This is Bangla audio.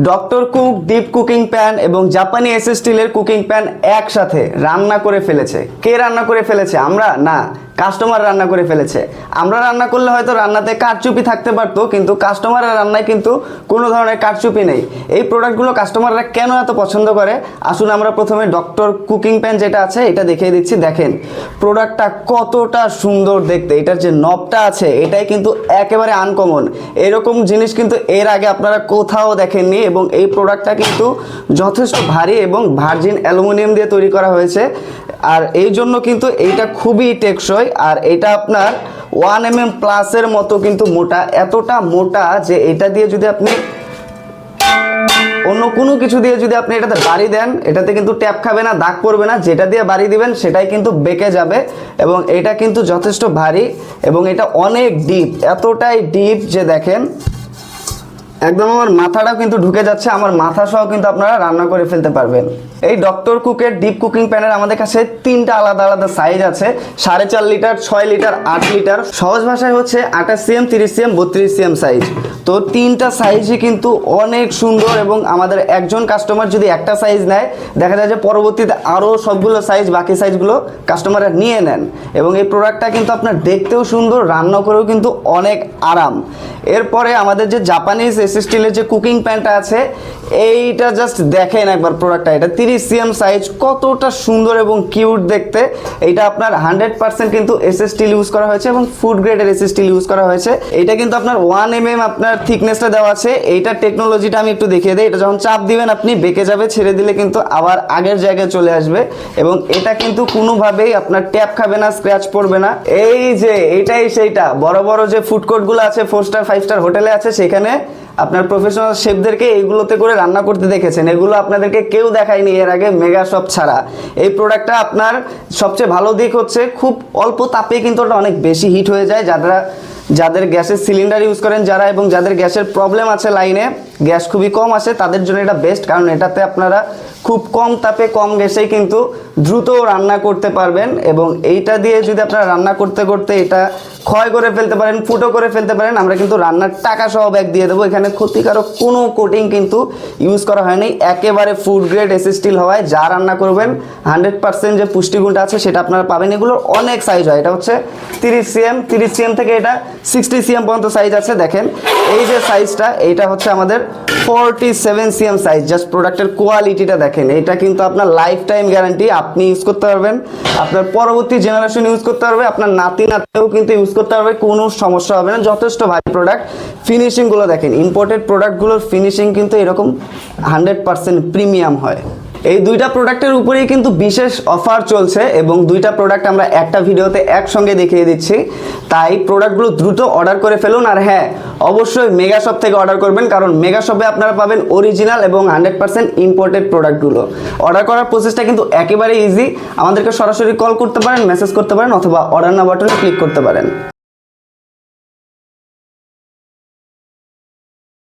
Doctor Cook deep cooking pan এবং জাপানি এস স্টিলের কুকিং প্যান একসাথে রান্না করে ফেলেছে। কে রান্না করে ফেলেছে? আমরা? না। কাস্টমার রান্না করে ফেলেছে। আমরা রান্না করলে হয়তো রান্নাতে কারচুপি থাকতে পারতো, কিন্তু কাস্টমারের রান্নায় কিন্তু কোনো ধরনের কারচুপি নেই। এই প্রোডাক্টগুলো কাস্টমাররা কেন এত পছন্দ করে? আসুন আমরা প্রথমে ডক্টর কুকিং প্যান যেটা আছে, এটা দেখিয়ে দিচ্ছি। দেখেন প্রোডাক্টটা কতটা সুন্দর দেখতে। এটার যে নবটা আছে, এটাই কিন্তু একেবারে আনকমন এরকম জিনিস কিন্তু এর আগে আপনারা কোথাও দেখেননি এবং এই প্রোডাক্টটা কিন্তু যথেষ্ট ভারী এবং ভার্জিন অ্যালুমিনিয়াম দিয়ে তৈরি করা হয়েছে। আর এই জন্য কিন্তু এইটা খুবই টেকসই। আর এটা আপনার ওয়ান এম এম প্লাসের মতো কিন্তু মোটা, এতটা মোটা যে এটা দিয়ে যদি আপনি অন্য কোনো কিছু দিয়ে যদি আপনি এটাতে বাড়ি দেন, এটাতে কিন্তু ট্যাপ খাবে না, দাগ পড়বে না, যেটা দিয়ে বাড়ি দিবেন সেটাই কিন্তু বেঁকে যাবে এবং এটা কিন্তু যথেষ্ট ভারী এবং এটা অনেক ডিপ এতটাই ডিপ যে দেখেন, একদম আমার মাথাটাও কিন্তু ঢুকে যাচ্ছে, আমার মাথা সহ কিন্তু আপনারা রান্না করে ফেলতে পারবেন। এই ডক্টর কুকের ডিপ কুকিং প্যানের আমাদের কাছে তিনটা আলাদা আলাদা সাইজ আছে। সাড়ে চার লিটার, ছয় লিটার, আট লিটার। সহজ ভাষায় হচ্ছে আঠাশ সিএম তিরিশ সিএম বত্রিশ সিএম সাইজ তো তিনটা সাইজই কিন্তু অনেক সুন্দর এবং আমাদের একজন কাস্টমার যদি একটা সাইজ নেয়, দেখা যায় যে পরবর্তীতে আরও সবগুলো সাইজ বাকি সাইজগুলো কাস্টমাররা নিয়ে নেন। এবং এই প্রোডাক্টটা কিন্তু আপনার দেখতেও সুন্দর, রান্না করেও কিন্তু অনেক আরাম। এরপরে আমাদের যে জাপানিজ এস স্টিলের যে কুকিং প্যানটা আছে, এইটা জাস্ট দেখেন একবার প্রোডাক্টটা এটা তিরিশ সিএম সাইজ কতটা সুন্দর এবং কিউট দেখতে। এটা আপনার হান্ড্রেড পার্সেন্ট কিন্তু এস স্টিল ইউজ করা হয়েছে এবং ফুড গ্রেডের এস স্টিল ইউজ করা হয়েছে। এটা কিন্তু আপনার ওয়ান এম এম আপনার থিকনেসটা দেওয়া আছে। এইটার টেকনোলজিটা আমি একটু দেখিয়ে দিই। এটা যখন চাপ দিবেন, আপনি বেঁকে যাবে, ছেড়ে দিলে কিন্তু আবার আগের জায়গায় চলে আসবে। এবং এটা কিন্তু কোনোভাবেই আপনার ট্যাপ খাবে না স্ক্র্যাচ পড়বে না। এই যে এটাই সেইটা। বড় বড় যে ফুড কোর্টগুলো আছে ফোর স্টার ফাইভ স্টার হোটেলে আছে, সেখানে আপনার প্রফেশনাল শেফদেরকে এইগুলোতে করে রান্না করতে দেখেছেন। এগুলো আপনাদেরকে কেউ দেখায়নি, এর আগে মেগা শপ ছাড়া। এই প্রোডাক্টটা আপনার সবচেয়ে ভালো দিক হচ্ছে খুব অল্প তাপে কিন্তু ওটা অনেক বেশি হিট হয়ে যায়। যারা, যাদের গ্যাসের সিলিন্ডার ইউজ করেন যারা এবং যাদের গ্যাসের প্রবলেম আছে লাইনে গ্যাস খুবই কম আছে তাদের জন্য এটা বেস্ট কারণ এটাতে আপনারা খুব কম তাপে কম গ্যাসেই কিন্তু দ্রুত রান্না করতে পারবেন এবং এইটা দিয়ে যদি আপনারা রান্না করতে করতে এটা ক্ষয় করে ফেলতে পারেন, ফুটো করে ফেলতে পারেন, আমরা কিন্তু রান্নার টাকা সহ ব্যাগ দিয়ে দেবো। এখানে ক্ষতিকারক কোনো কোটিং কিন্তু ইউজ করা হয়নি। একেবারে ফুড গ্রেড এস স্টিল হওয়ায় যা রান্না করবেন হান্ড্রেড পার্সেন্ট যে পুষ্টিগুণটা আছে সেটা আপনারা পাবেন। এগুলোর অনেক সাইজ হয়। এটা হচ্ছে তিরিশ সিএম তিরিশ সিএম থেকে এটা সিক্সটি সিএম পর্যন্ত সাইজ আছে। দেখেন, এই যে সাইজটা এইটা হচ্ছে আমাদের forty seven CM size just প্রোডাক্টের কোয়ালিটিটা দেখেন। এটা কিন্তু আপনার লাইফ টাইম গ্যারান্টি আপনি ইউজ করতে পারবেন। আপনার পরবর্তী জেনারেশন ইউজ করতে পারবে, আপনার নাতি নাতিও কিন্তু ইউজ করতে পারবে, কোনো সমস্যা হবে না। যথেষ্ট ভারী প্রোডাক্ট ফিনিশিংগুলো দেখেন ইম্পোর্টেড প্রোডাক্টগুলোর ফিনিশিং কিন্তু এরকম হান্ড্রেড পার্সেন্ট প্রিমিয়াম হয়। এই দুইটা প্রোডাক্টের উপরেই কিন্তু বিশেষ অফার চলছে এবং দুইটা প্রোডাক্ট আমরা একটা ভিডিওতে একসঙ্গে দেখিয়ে দিচ্ছি। তাই প্রোডাক্টগুলো দ্রুত অর্ডার করে ফেলুন। আর হ্যাঁ অবশ্যই মেগা শপ থেকে অর্ডার করবেন, কারণ মেগা শপে আপনারা পাবেন অরিজিনাল এবং হান্ড্রেড পার্সেন্ট ইম্পোর্টেড প্রোডাক্টগুলো অর্ডার করার প্রসেসটা কিন্তু একেবারে ইজি আমাদেরকে সরাসরি কল করতে পারেন মেসেজ করতে পারেন, অথবা অর্ডার না বাটনে ক্লিক করতে পারেন।